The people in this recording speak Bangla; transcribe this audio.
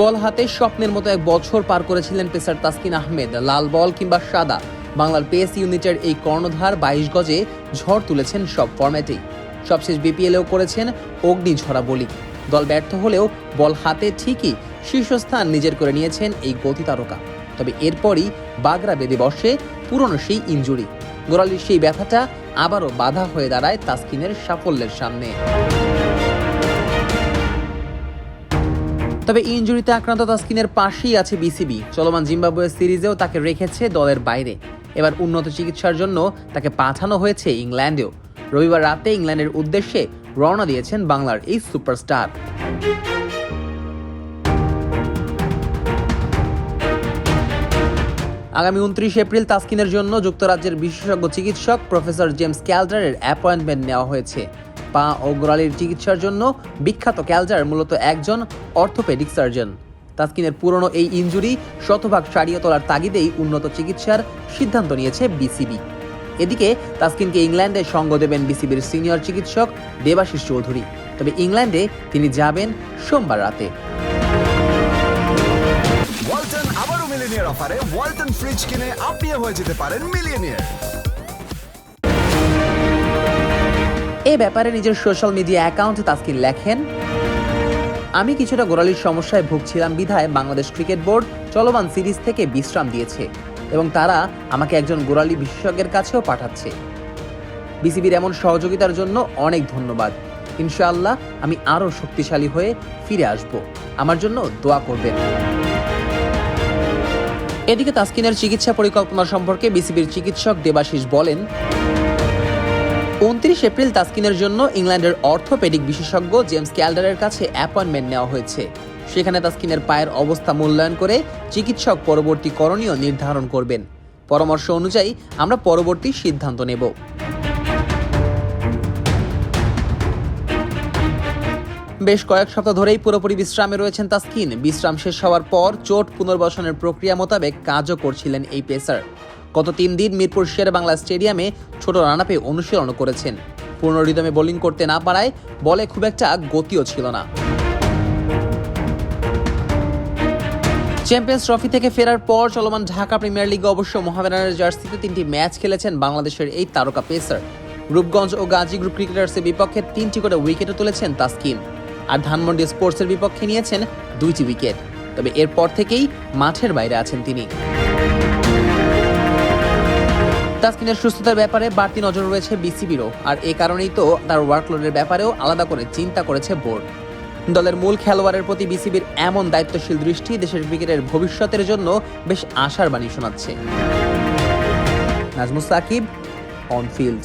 বল হাতে স্বপ্নের মতো এক বছর পার করেছিলেন পেসার তাসকিন আহমেদ। লাল বল কিংবা সাদা। বাংলার পেস ইউনিটের এই কর্ণধার বাইশ গজে ঝড় তুলেছেন সব ফরম্যাটেই। সবশেষ বিপিএলেও করেছেন অগ্নি ঝরা বলি। দল ব্যর্থ হলেও বল হাতে ঠিকই শীর্ষস্থান নিজের করে নিয়েছেন এই গতি তারকা তবে এরপরই বাগড়া বেঁধে বসে পুরনো সেই ইঞ্জুরি। গোড়ালির সেই ব্যথাটা আবারও বাধা হয়ে দাঁড়ায় তাসকিনের সাফল্যের সামনে। তবে ইনজুরিতে আক্রান্ত তাসকিনের পাশেই আছে বিসিবি। চলমান জিম্বাবুয়ের সিরিজেও তাকে রেখেছে দলের বাইরে। এবার উন্নত চিকিৎসার জন্য তাকে পাঠানো হয়েছে ইংল্যান্ডেও। রবিবার রাতে ইংল্যান্ডের উদ্দেশ্যে রওনা দিয়েছেন বাংলার এই সুপারস্টার। আগামী উনত্রিশ এপ্রিল তাসকিনের জন্য যুক্তরাজ্যের বিশেষজ্ঞ চিকিৎসক প্রফেসর জেমস ক্যালডারের অ্যাপয়েন্টমেন্ট নেওয়া হয়েছে। পা ও গোড়ালির চিকিৎসার জন্য বিখ্যাত ক্যালজার মূলত একজন অর্থোপেডিক সার্জন। তাসকিনের পুরনো এই ইনজুরি শতভাগ সারিয়ে তোলার তাগিদেই উন্নত চিকিৎসার সিদ্ধান্ত নিয়েছে বিসিবি। এদিকে তাসকিনকে ইংল্যান্ডে সঙ্গ দেবেন বিসিবির সিনিয়র চিকিৎসক দেবাশিস চৌধুরী। তবে ইংল্যান্ডে তিনি যাবেন সোমবার রাতে। অফারে ওয়ালটন ফ্রিজ কিনে আপনিও হয়ে যেতে পারেন মিলিয়নিয়ার। এ ব্যাপারে নিজের সোশ্যাল মিডিয়া অ্যাকাউন্টে তাসকিন লেখেন, আমি কিছুটা গোড়ালির সমস্যায় ভুগছিলাম বিধায় বাংলাদেশ ক্রিকেট বোর্ড চলমান সিরিজ থেকে বিশ্রাম দিয়েছে এবং তারা আমাকে একজন গোড়ালি বিশেষজ্ঞের কাছেও পাঠাচ্ছে। বিসিবির এমন সহযোগিতার জন্য অনেক ধন্যবাদ। ইনশাআল্লাহ আমি আরও শক্তিশালী হয়ে ফিরে আসব। আমার জন্য দোয়া করবেন। এদিকে তাসকিনের চিকিৎসা পরিকল্পনা সম্পর্কে বিসিবির চিকিৎসক দেবাশিস বলেন উনত্রিশ এপ্রিল তাসকিনের জন্য ইংল্যান্ডের অর্থোপেডিক বিশেষজ্ঞ জেমস ক্যালডারের কাছে অ্যাপয়েন্টমেন্ট নেওয়া হয়েছে। সেখানে তাস্কিনের পায়ের অবস্থা মূল্যায়ন করে চিকিৎসক পরবর্তী করণীয় নির্ধারণ করবেন। পরামর্শ অনুযায়ী আমরা পরবর্তী সিদ্ধান্ত নেব। বেশ কয়েক সপ্তাহ ধরেই পুরোপুরি বিশ্রামে রয়েছেন তাস্কিন। বিশ্রাম শেষ হওয়ার পর চোট পুনর্বাসনের প্রক্রিয়া মোতাবেক কাজও করছিলেন এই পেসার। গত তিন দিন মিরপুর শের বাংলা স্টেডিয়ামে ছোট রানাপে অনুশীলন করেছেন। পূর্ণ রিদমে বোলিং করতে না পারায় বলে খুব একটা গতিও ছিল না। চ্যাম্পিয়ন্স ট্রফি থেকে ফেরার পর চলমান ঢাকা প্রিমিয়ার লিগে অবশ্য মোহামেডানের জার্সিতে তিনটি ম্যাচ খেলেছেন বাংলাদেশের এই তারকা পেসার। রূপগঞ্জ ও গাজী গ্রুপ ক্রিকেটার্সের বিপক্ষে তিনটি করে উইকেটও তুলেছেন তাসকিন। আর ধানমন্ডি স্পোর্টসের বিপক্ষে নিয়েছেন দুইটি উইকেট। তবে এরপর থেকেই মাঠের বাইরে আছেন তিনি। তাসকিনের সুস্থতার ব্যাপারে বাড়তি নজর রয়েছে বিসিবিরও। আর এ কারণেই তো তার ওয়ার্কলোডের ব্যাপারেও আলাদা করে চিন্তা করেছে বোর্ড। দলের মূল খেলোয়াড়ের প্রতি বিসিবির এমন দায়িত্বশীল দৃষ্টি দেশের ক্রিকেটের ভবিষ্যতের জন্য বেশ আশার বাণী শোনাচ্ছে। Najmus Shakib on field